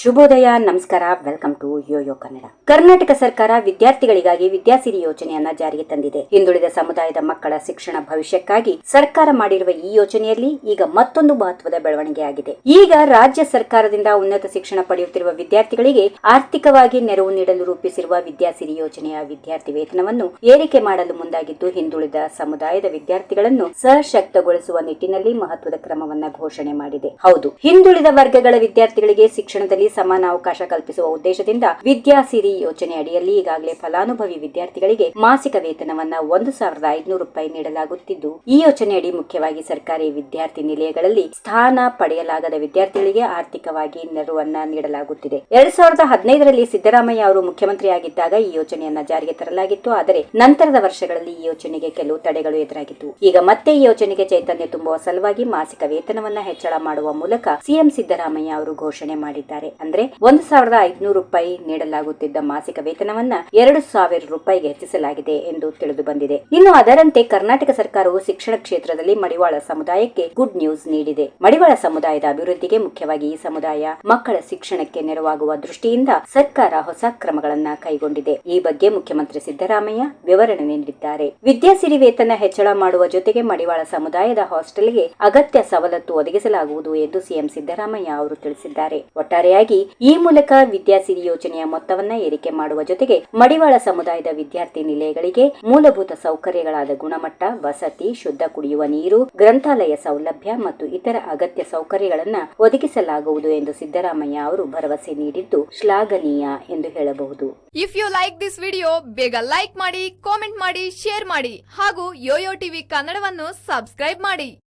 ಶುಭೋದಯ, ನಮಸ್ಕಾರ, welcome to Yoyo Kannada. Karnataka ಸರ್ಕಾರ ವಿದ್ಯಾರ್ಥಿಗಳಿಗಾಗಿ ವಿದ್ಯಾಸಿರಿ ಯೋಜನೆಯನ್ನ ಜಾರಿಗೆ ತಂದಿದೆ. ಹಿಂದುಳಿದ ಸಮುದಾಯದ ಮಕ್ಕಳ ಶಿಕ್ಷಣ ಭವಿಷ್ಯಕ್ಕಾಗಿ ಸರ್ಕಾರ ಮಾಡಿರುವ ಈ ಯೋಜನೆಯಲ್ಲಿ ಈಗ ಮತ್ತೊಂದು ಮಹತ್ವದ ಬೆಳವಣಿಗೆಯಾಗಿದೆ ಈಗ ರಾಜ್ಯ ಸರ್ಕಾರದಿಂದ ಉನ್ನತ ಶಿಕ್ಷಣ ಪಡೆಯುತ್ತಿರುವ ವಿದ್ಯಾರ್ಥಿಗಳಿಗೆ ಆರ್ಥಿಕವಾಗಿ ನೆರವು ನೀಡಲು ರೂಪಿಸಿರುವ ವಿದ್ಯಾಸಿರಿ ಯೋಜನೆಯ ವಿದ್ಯಾರ್ಥಿ ವೇತನವನ್ನು ಏರಿಕೆ ಮಾಡಲು ಮುಂದಾಗಿದ್ದು, ಹಿಂದುಳಿದ ಸಮುದಾಯದ ವಿದ್ಯಾರ್ಥಿಗಳನ್ನು ಸಶಕ್ತಗೊಳಿಸುವ ನಿಟ್ಟಿನಲ್ಲಿ ಮಹತ್ವದ ಕ್ರಮವನ್ನ ಘೋಷಣೆ ಮಾಡಿದೆ. ಹೌದು, ಹಿಂದುಳಿದ ವರ್ಗಗಳ ವಿದ್ಯಾರ್ಥಿಗಳಿಗೆ ಶಿಕ್ಷಣದಲ್ಲಿ ಸಮಾನ ಅವಕಾಶ ಕಲ್ಪಿಸುವ ಉದ್ದೇಶದಿಂದ ವಿದ್ಯಾಸಿರಿ ಯೋಜನೆ ಅಡಿಯಲ್ಲಿ ಈಗಾಗಲೇ ಫಲಾನುಭವಿ ವಿದ್ಯಾರ್ಥಿಗಳಿಗೆ ಮಾಸಿಕ ವೇತನವನ್ನ ಒಂದು ಸಾವಿರದ ಐದುನೂರು ರೂಪಾಯಿ ನೀಡಲಾಗುತ್ತಿದ್ದು, ಈ ಯೋಜನೆಯಡಿ ಮುಖ್ಯವಾಗಿ ಸರ್ಕಾರಿ ವಿದ್ಯಾರ್ಥಿ ನಿಲಯಗಳಲ್ಲಿ ಸ್ಥಾನ ಪಡೆಯಲಾಗದ ವಿದ್ಯಾರ್ಥಿಗಳಿಗೆ ಆರ್ಥಿಕವಾಗಿ ನೆರವನ್ನ ನೀಡಲಾಗುತ್ತಿದೆ. ಎರಡ್ ಸಾವಿರದ ಹದಿನೈದರಲ್ಲಿ ಸಿದ್ದರಾಮಯ್ಯ ಅವರು ಮುಖ್ಯಮಂತ್ರಿಯಾಗಿದ್ದಾಗ ಈ ಯೋಜನೆಯನ್ನ ಜಾರಿಗೆ ತರಲಾಗಿತ್ತು. ಆದರೆ ನಂತರದ ವರ್ಷಗಳಲ್ಲಿ ಈ ಯೋಜನೆಗೆ ಕೆಲವು ತಡೆಗಳು ಎದುರಾಗಿತ್ತು. ಈಗ ಮತ್ತೆ ಈ ಯೋಜನೆಗೆ ಚೈತನ್ಯ ತುಂಬುವ ಸಲುವಾಗಿ ಮಾಸಿಕ ವೇತನವನ್ನ ಹೆಚ್ಚಳ ಮಾಡುವ ಮೂಲಕ ಸಿಎಂ ಸಿದ್ದರಾಮಯ್ಯ ಅವರು ಘೋಷಣೆ ಮಾಡಿದ್ದಾರೆ. ಅಂದ್ರೆ ಒಂದು ಸಾವಿರದ ಐದುನೂರು ರೂಪಾಯಿ ನೀಡಲಾಗುತ್ತಿದ್ದ ಮಾಸಿಕ ವೇತನವನ್ನ ಎರಡು ಸಾವಿರ ರೂಪಾಯಿಗೆ ಹೆಚ್ಚಿಸಲಾಗಿದೆ ಎಂದು ತಿಳಿದು ಬಂದಿದೆ. ಇನ್ನು ಅದರಂತೆ ಕರ್ನಾಟಕ ಸರ್ಕಾರವು ಶಿಕ್ಷಣ ಕ್ಷೇತ್ರದಲ್ಲಿ ಮಡಿವಾಳ ಸಮುದಾಯಕ್ಕೆ ಗುಡ್ ನ್ಯೂಸ್ ನೀಡಿದೆ. ಮಡಿವಾಳ ಸಮುದಾಯದ ಅಭಿವೃದ್ಧಿಗೆ ಮುಖ್ಯವಾಗಿ ಈ ಸಮುದಾಯ ಮಕ್ಕಳ ಶಿಕ್ಷಣಕ್ಕೆ ನೆರವಾಗುವ ದೃಷ್ಟಿಯಿಂದ ಸರ್ಕಾರ ಹೊಸ ಕ್ರಮಗಳನ್ನ ಕೈಗೊಂಡಿದೆ. ಈ ಬಗ್ಗೆ ಮುಖ್ಯಮಂತ್ರಿ ಸಿದ್ದರಾಮಯ್ಯ ವಿವರಣೆ ನೀಡಿದ್ದಾರೆ. ವಿದ್ಯಾಸಿರಿ ವೇತನ ಹೆಚ್ಚಳ ಮಾಡುವ ಜೊತೆಗೆ ಮಡಿವಾಳ ಸಮುದಾಯದ ಹಾಸ್ಟೆಲ್ಗೆ ಅಗತ್ಯ ಸವಲತ್ತು ಒದಗಿಸಲಾಗುವುದು ಎಂದು ಸಿಎಂ ಸಿದ್ದರಾಮಯ್ಯ ಅವರು ತಿಳಿಸಿದ್ದಾರೆ. ಒಟ್ಟಾರೆಯಾಗಿ ಈ ಮೂಲಕ ವಿದ್ಯಾಸಿರಿ ಯೋಜನೆಯ ಮೊತ್ತವನ್ನ ಏರಿಕೆ ಮಾಡುವ ಜೊತೆಗೆ ಮಡಿವಾಳ ಸಮುದಾಯದ ವಿದ್ಯಾರ್ಥಿ ನಿಲಯಗಳಿಗೆ ಮೂಲಭೂತ ಸೌಕರ್ಯಗಳಾದ ಗುಣಮಟ್ಟ, ವಸತಿ, ಶುದ್ಧ ಕುಡಿಯುವ ನೀರು, ಗ್ರಂಥಾಲಯ ಸೌಲಭ್ಯ ಮತ್ತು ಇತರ ಅಗತ್ಯ ಸೌಕರ್ಯಗಳನ್ನ ಒದಗಿಸಲಾಗುವುದು ಎಂದು ಸಿದ್ದರಾಮಯ್ಯ ಅವರು ಭರವಸೆ ನೀಡಿದ್ದು ಶ್ಲಾಘನೀಯ ಎಂದು ಹೇಳಬಹುದು. If you like this video ಬೇಗ ಲೈಕ್ ಮಾಡಿ ಕಾಮೆಂಟ್ ಮಾಡಿ ಶೇರ್ ಮಾಡಿ ಹಾಗೂ ಯೋಯೋ ಟಿವಿ ಕನ್ನಡವನ್ನು ಸಬ್ಸ್ಕ್ರೈಬ್ ಮಾಡಿ.